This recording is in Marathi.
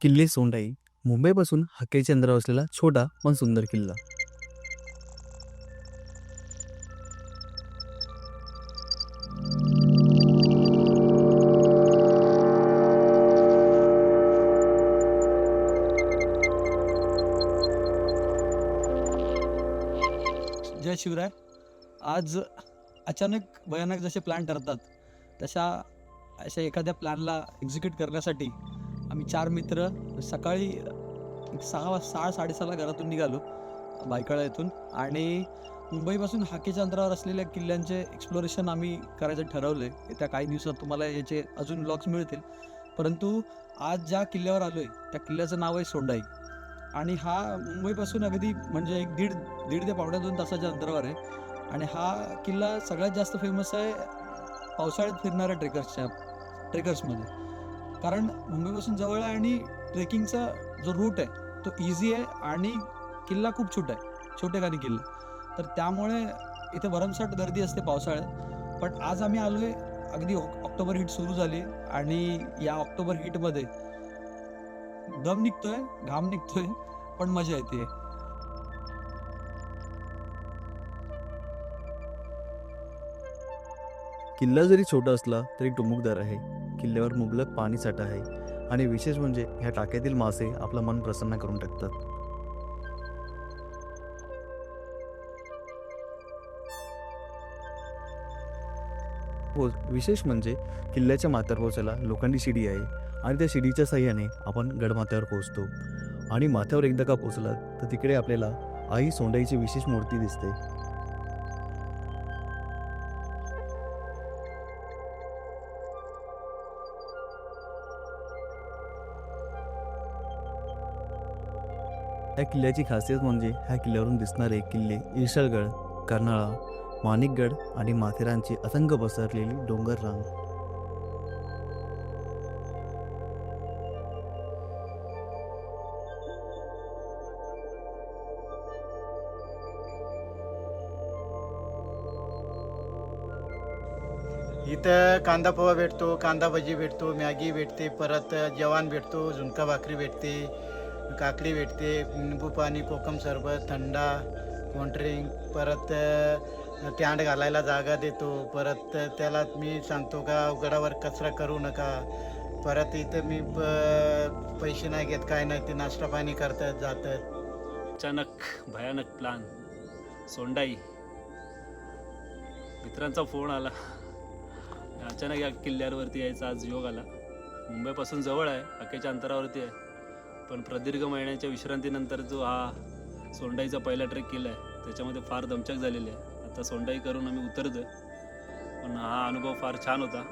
किल्ले सोंडाई मुंबईपासून हक्केच्या अंतरावर असलेला छोटा पण सुंदर किल्ला. जय शिवराय. आज अचानक भयानक जसे प्लॅन ठरतात तशा अशा एखाद्या प्लॅनला एक्झिक्यूट करण्यासाठी आम्ही चार मित्र सकाळी सहा वाज सहा साडेसहाला घरातून निघालो बायकाळा येथून. आणि मुंबईपासून हाकेच्या अंतरावर असलेल्या किल्ल्यांचे एक्सप्लोरेशन आम्ही करायचं ठरवलं आहे येत्या काही दिवसात तुम्हाला याचे अजून ब्लॉग्स मिळतील. परंतु आज ज्या किल्ल्यावर आलो आहे त्या किल्ल्याचं नाव आहे सोंडाई. आणि हा मुंबईपासून अगदी म्हणजे एक दीड दीड ते पावणे दोन तासाच्या अंतरावर आहे. आणि हा किल्ला सगळ्यात जास्त फेमस आहे पावसाळ्यात फिरणाऱ्या ट्रेकर्सच्या ट्रेकर्समध्ये कारण मुंबईपासून जवळ आहे आणि ट्रेकिंगचा जो रूट आहे तो इझी आहे आणि किल्ला खूप छोटा आहे छोटेखानी किल्ला. तर त्यामुळे इथे भरमसाठ गर्दी असते पावसाळ्यात. पण आज आम्ही आलो आहे अगदी ऑक्टोबर हिट सुरू झाली आणि या ऑक्टोबर हिटमध्ये दम निघतोय घाम निघतोय पण मजा येते. किल्ला जरी छोटा असला तरी टुमुकदार आहे. किल्ल्यावर मुबलक पाणी साठा आहे आणि विशेष म्हणजे ह्या टाक्यातील मासे आपलं मन प्रसन्न करून टाकतात. हो विशेष म्हणजे किल्ल्याच्या माथ्यावर पोहोचायला लोखंडी शिडी आहे आणि त्या शिडीच्या साह्याने आपण गडमाथ्यावर पोहोचतो. आणि माथ्यावर एकदा का पोहोचला तर तिकडे आपल्याला आई सोंडाईची विशेष मूर्ती दिसते. या किल्ल्याची खासियत म्हणजे ह्या किल्ल्यावरून दिसणारे किल्ले इरशाळगड कर्नाळा माणिकगड आणि माथेरानची असंख्य पसरलेली डोंगर रांग. इथं कांदा पोहा भेटतो कांदा भजी भेटतो मॅगी भेटते परत जेवण भेटतो झुणका भाकरी भेटते. काकडी भेटते निंबू पाणी कोकम सरबत थंडा कोल्ड्रिंक परत अ, टँड घालायला जागा देतो. परत त्याला मी सांगतो का उघडावर कचरा करू नका. परत इथं मी प- पैसे नाही घेत काय नाही ते नाश्ता पाणी करतात जातात. अचानक भयानक प्लान सोंडाई. मित्रांचा फोन आला. अचानक या किल्ल्यावरती यायचा आज योग आला. मुंबईपासून जवळ आहे अखेच्या अंतरावरती आहे. पण प्रदीर्घ महिन्याच्या विश्रांतीनंतर जो हा सोंडाईचा पहिला ट्रेक केला आहे त्याच्यामध्ये फार दमचक झालेली आहे. आता सोंडाई करून आम्ही उतरतोय. पण हा अनुभव फार छान होता.